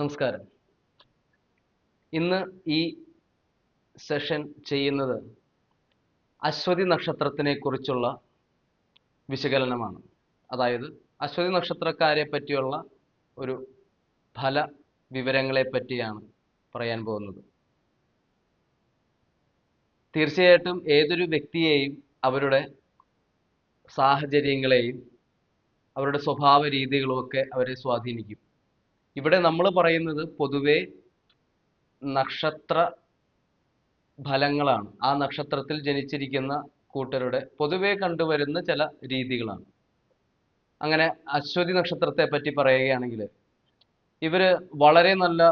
നമസ്കാരം. ഇന്ന് ഈ സെഷൻ ചെയ്യുന്നത് അശ്വതി നക്ഷത്രത്തിനെ കുറിച്ചുള്ള വിശകലനമാണ്. അതായത് അശ്വതി നക്ഷത്രക്കാരെ പറ്റിയുള്ള ഒരു ഫല വിവരങ്ങളെ പറ്റിയാണ് പറയാൻ പോകുന്നത്. തീർച്ചയായിട്ടും ഏതൊരു വ്യക്തിയെയും അവരുടെ സാഹചര്യങ്ങളെയും അവരുടെ സ്വഭാവ രീതികളും ഒക്കെ അവരെ സ്വാധീനിക്കും. ഇവിടെ നമ്മൾ പറയുന്നത് പൊതുവെ നക്ഷത്ര ഫലങ്ങളാണ് ആ നക്ഷത്രത്തിൽ ജനിച്ചിരിക്കുന്ന കൂട്ടരുടെ പൊതുവെ കണ്ടുവരുന്ന ചില രീതികളാണ്. അങ്ങനെ അശ്വതി നക്ഷത്രത്തെ പറ്റി പറയുകയാണെങ്കിൽ ഇവർ വളരെ നല്ല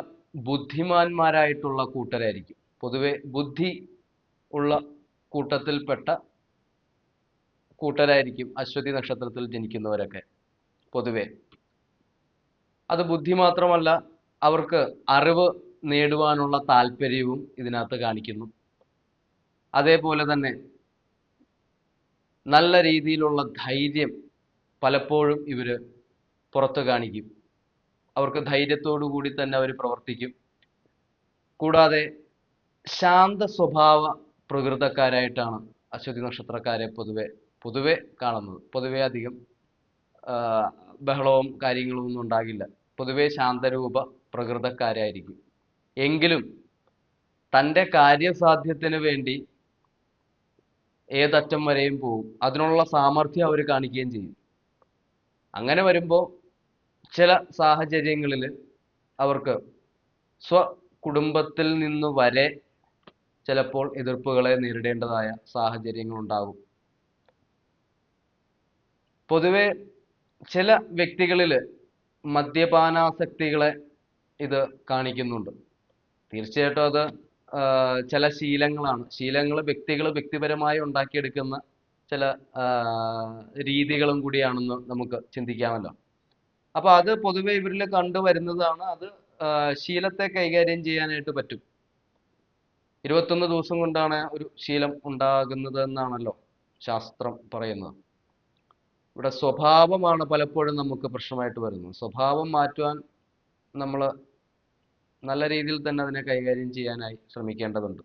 ബുദ്ധിമാന്മാരായിട്ടുള്ള കൂട്ടരായിരിക്കും. പൊതുവെ ബുദ്ധി ഉള്ള കൂട്ടത്തിൽപ്പെട്ട കൂട്ടരായിരിക്കും അശ്വതി നക്ഷത്രത്തിൽ ജനിക്കുന്നവരൊക്കെ പൊതുവെ. അത് ബുദ്ധി മാത്രമല്ല അവർക്ക് അറിവ് നേടുവാനുള്ള താല്പര്യവും ഇതിനകത്ത് കാണിക്കുന്നു. അതേപോലെ തന്നെ നല്ല രീതിയിലുള്ള ധൈര്യം പലപ്പോഴും ഇവർ പുറത്ത് കാണിക്കും. അവർക്ക് ധൈര്യത്തോടു കൂടി തന്നെ അവർ പ്രവർത്തിക്കും. കൂടാതെ ശാന്ത സ്വഭാവ പ്രകൃതക്കാരായിട്ടാണ് അശ്വതി നക്ഷത്രക്കാരെ പൊതുവെ പൊതുവെ കാണുന്നത്. പൊതുവെ അധികം ബഹളവും കാര്യങ്ങളും ഒന്നും ഉണ്ടാകില്ല. പൊതുവെ ശാന്തരൂപ പ്രകൃതക്കാരായിരിക്കും. എങ്കിലും തന്റെ കാര്യസാധ്യത്തിന് വേണ്ടി ഏതറ്റം വരെയും പോവും. അതിനുള്ള സാമർഥ്യം അവർ കാണിക്കുകയും ചെയ്യും. അങ്ങനെ വരുമ്പോൾ ചില സാഹചര്യങ്ങളിൽ അവർക്ക് സ്വ കുടുംബത്തിൽ നിന്ന് വരെ ചിലപ്പോൾ എതിർപ്പുകളെ നേരിടേണ്ടതായ സാഹചര്യങ്ങൾ ഉണ്ടാകും പൊതുവെ ചില വ്യക്തികളിൽ മദ്യപാനാസക്തികളെ ഇത് കാണിക്കുന്നുണ്ട്. തീർച്ചയായിട്ടും അത് ചില ശീലങ്ങളാണ്. ശീലങ്ങൾ വ്യക്തികൾ വ്യക്തിപരമായി ഉണ്ടാക്കിയെടുക്കുന്ന ചില രീതികളും കൂടിയാണെന്ന് നമുക്ക് ചിന്തിക്കാമല്ലോ. അപ്പോൾ അത് പൊതുവെ ഇവരിൽ കണ്ടുവരുന്നതാണ്. അത് ശീലത്തെ കൈകാര്യം ചെയ്യാനായിട്ട് പറ്റും. ഇരുപത്തൊന്ന് ദിവസം കൊണ്ടാണ് ഒരു ശീലം ഉണ്ടാകുന്നത് എന്നാണല്ലോ ശാസ്ത്രം പറയുന്നത്. ഇവിടെ സ്വഭാവമാണ് പലപ്പോഴും നമുക്ക് പ്രശ്നമായിട്ട് വരുന്നത്. സ്വഭാവം മാറ്റുവാൻ നമ്മൾ നല്ല രീതിയിൽ തന്നെ അതിനെ കൈകാര്യം ചെയ്യാനായി ശ്രമിക്കേണ്ടതുണ്ട്.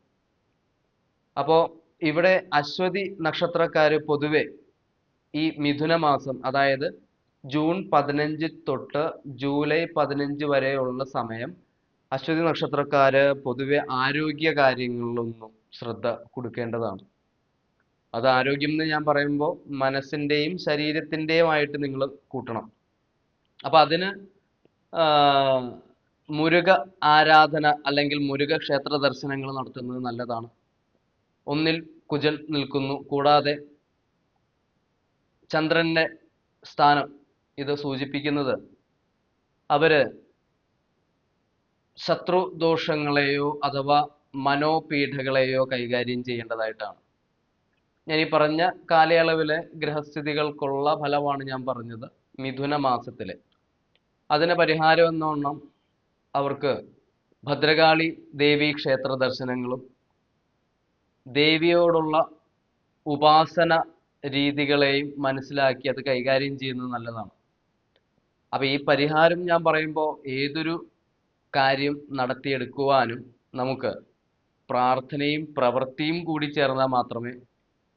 അപ്പോൾ ഇവിടെ അശ്വതി നക്ഷത്രക്കാർ പൊതുവെ ഈ മിഥുന മാസം അതായത് ജൂൺ പതിനഞ്ച് തൊട്ട് ജൂലൈ പതിനഞ്ച് വരെയുള്ള സമയം അശ്വതി നക്ഷത്രക്കാർ പൊതുവെ ആരോഗ്യ കാര്യങ്ങളിലൊന്നും ശ്രദ്ധ കൊടുക്കേണ്ടതാണ്. അത് ആരോഗ്യം എന്ന് ഞാൻ പറയുമ്പോൾ മനസ്സിന്റെയും ശരീരത്തിന്റെയും ആയിട്ട് നിങ്ങൾ കൂട്ടണം. അപ്പം അതിന് മുരുക ആരാധന അല്ലെങ്കിൽ മുരുക ക്ഷേത്ര ദർശനങ്ങൾ നടത്തുന്നത് നല്ലതാണ്. ഒന്നിൽ കുജൻ നിൽക്കുന്നു. കൂടാതെ ചന്ദ്രന്റെ സ്ഥാനം ഇത് സൂചിപ്പിക്കുന്നത് അവർ ശത്രു ദോഷങ്ങളെയോ അഥവാ മനോപീഠകളെയോ കൈകാര്യം ചെയ്യേണ്ടതായിട്ടാണ്. ഞാൻ ഈ പറഞ്ഞ കാലയളവിലെ ഗ്രഹസ്ഥിതികൾക്കുള്ള ഫലമാണ് ഞാൻ പറഞ്ഞത് മിഥുന മാസത്തിലെ. അതിന് പരിഹാരം എന്നോണം അവർക്ക് ഭദ്രകാളി ദേവി ക്ഷേത്ര ദർശനങ്ങളും ദേവിയോടുള്ള ഉപാസന രീതികളെയും മനസ്സിലാക്കി അത് കൈകാര്യം ചെയ്യുന്നത് നല്ലതാണ്. അപ്പോൾ ഈ പരിഹാരം ഞാൻ പറയുമ്പോൾ ഏതൊരു കാര്യം നടത്തിയെടുക്കുവാനും നമുക്ക് പ്രാർത്ഥനയും പ്രവൃത്തിയും കൂടി ചേർന്നാൽ മാത്രമേ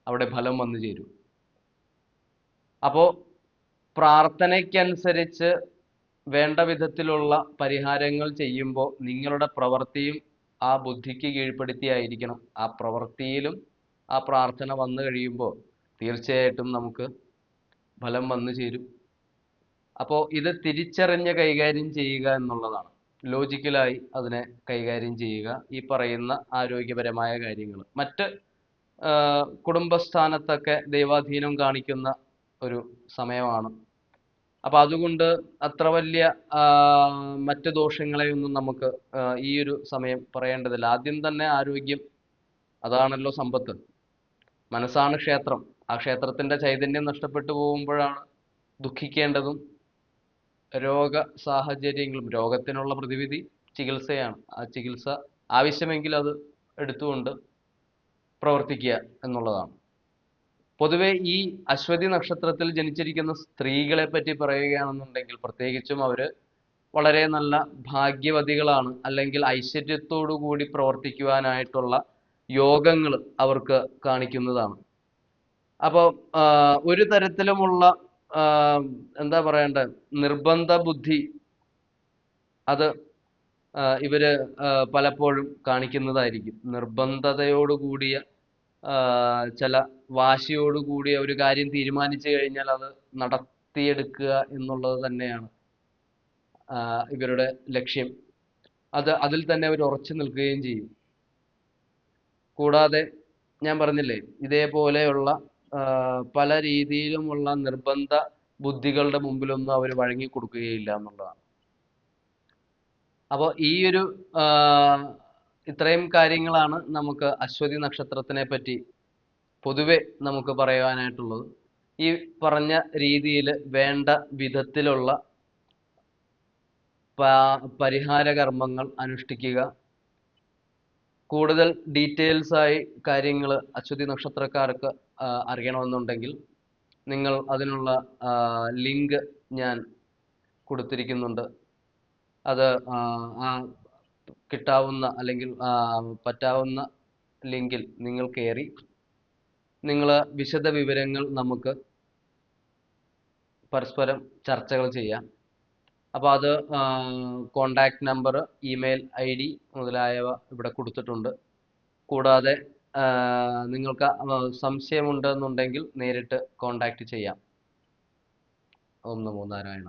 അവിടെ ഫലം വന്നു ചേരും. അപ്പോൾ പ്രാർത്ഥനയ്ക്കനുസരിച്ച് വേണ്ട വിധത്തിലുള്ള പരിഹാരങ്ങൾ ചെയ്യുമ്പോൾ നിങ്ങളുടെ പ്രവൃത്തിയും ആ ബുദ്ധിക്ക് കീഴ്പ്പെടുത്തിയായിരിക്കണം ആ പ്രവൃത്തിയിലും ആ പ്രാർത്ഥന വന്നു കഴിയുമ്പോൾ തീർച്ചയായിട്ടും നമുക്ക് ഫലം വന്നു ചേരും. അപ്പോൾ ഇത് തിരിച്ചറിഞ്ഞ് കൈകാര്യം ചെയ്യുക എന്നുള്ളതാണ്. ലോജിക്കലായി അതിനെ കൈകാര്യം ചെയ്യുക. ഈ പറയുന്ന ആരോഗ്യപരമായ കാര്യങ്ങൾ മറ്റ് കുടുംബസ്ഥാനത്തൊക്കെ ദൈവാധീനം കാണിക്കുന്ന ഒരു സമയമാണ്. അപ്പൊ അതുകൊണ്ട് അത്ര വലിയ മറ്റ് ദോഷങ്ങളെയൊന്നും നമുക്ക് ഈ ഒരു സമയം പറയേണ്ടതില്ല. ആദ്യം തന്നെ ആരോഗ്യം അതാണല്ലോ സമ്പത്ത്. മനസ്സാണ് ക്ഷേത്രം. ആ ക്ഷേത്രത്തിന്റെ ചൈതന്യം നഷ്ടപ്പെട്ടു പോകുമ്പോഴാണ് ദുഃഖിക്കേണ്ടതും രോഗ സാഹചര്യങ്ങളും രോഗത്തിനുള്ള പ്രതിവിധി ചികിത്സയാണ്. ആ ചികിത്സ ആവശ്യമെങ്കിൽ അത് എടുത്തുകൊണ്ട് പ്രവർത്തിക്കുക എന്നുള്ളതാണ്. പൊതുവെ ഈ അശ്വതി നക്ഷത്രത്തിൽ ജനിച്ചിരിക്കുന്ന സ്ത്രീകളെ പറ്റി പറയുകയാണെന്നുണ്ടെങ്കിൽ പ്രത്യേകിച്ചും അവർ വളരെ നല്ല ഭാഗ്യവതികളാണ്. അല്ലെങ്കിൽ ഐശ്വര്യത്തോടു കൂടി പ്രവർത്തിക്കുവാനായിട്ടുള്ള യോഗങ്ങൾ അവർക്ക് കാണിക്കുന്നതാണ്. അപ്പോൾ ഒരു തരത്തിലുമുള്ള എന്താ പറയണ്ടേ നിർബന്ധ ബുദ്ധി അത് ആ, ഇവർ പലപ്പോഴും കാണിക്കുന്നതായിരിക്കും. നിർബന്ധതയോടുകൂടിയ ചില വാശിയോട് കൂടിയ ഒരു കാര്യം തീരുമാനിച്ചു കഴിഞ്ഞാൽ അത് നടത്തിയെടുക്കുക എന്നുള്ളത് തന്നെയാണ് ഇവരുടെ ലക്ഷ്യം. അത് അതിൽ തന്നെ അവർ ഉറച്ചു നിൽക്കുകയും ചെയ്യും. കൂടാതെ ഞാൻ പറഞ്ഞില്ലേ ഇതേപോലെയുള്ള പല രീതിയിലുമുള്ള നിർബന്ധ ബുദ്ധികളുടെ മുമ്പിലൊന്നും അവർ വഴങ്ങി കൊടുക്കുകയില്ല എന്നുള്ളതാണ്. അപ്പോൾ ഈ ഒരു ഇത്രയും കാര്യങ്ങളാണ് നമുക്ക് അശ്വതി നക്ഷത്രത്തിനെ പറ്റി പൊതുവെ നമുക്ക് പറയുവാനായിട്ടുള്ളത് ഈ പറഞ്ഞ രീതിയിൽ വേണ്ട വിധത്തിലുള്ള പരിഹാര കർമ്മങ്ങൾ അനുഷ്ഠിക്കുക. കൂടുതൽ ഡീറ്റെയിൽസ് ആയി കാര്യങ്ങൾ അശ്വതി നക്ഷത്രക്കാർക്ക് അറിയണമെന്നുണ്ടെങ്കിൽ നിങ്ങൾ അതിനുള്ള ലിങ്ക് ഞാൻ കൊടുത്തിരിക്കുന്നുണ്ട്. അത് കിട്ടാവുന്ന അല്ലെങ്കിൽ പറ്റാവുന്ന ലിങ്കിൽ നിങ്ങൾ കയറി നിങ്ങൾ വിശദ വിവരങ്ങൾ നമുക്ക് പരസ്പരം ചർച്ചകൾ ചെയ്യാം. അപ്പോൾ അത് contact number email I D മുതലായവ ഇവിടെ കൊടുത്തിട്ടുണ്ട്. കൂടാതെ നിങ്ങൾക്ക് സംശയമുണ്ടെന്നുണ്ടെങ്കിൽ നേരിട്ട് കോണ്ടാക്ട് ചെയ്യാം. ഓം നമോ നാരായണ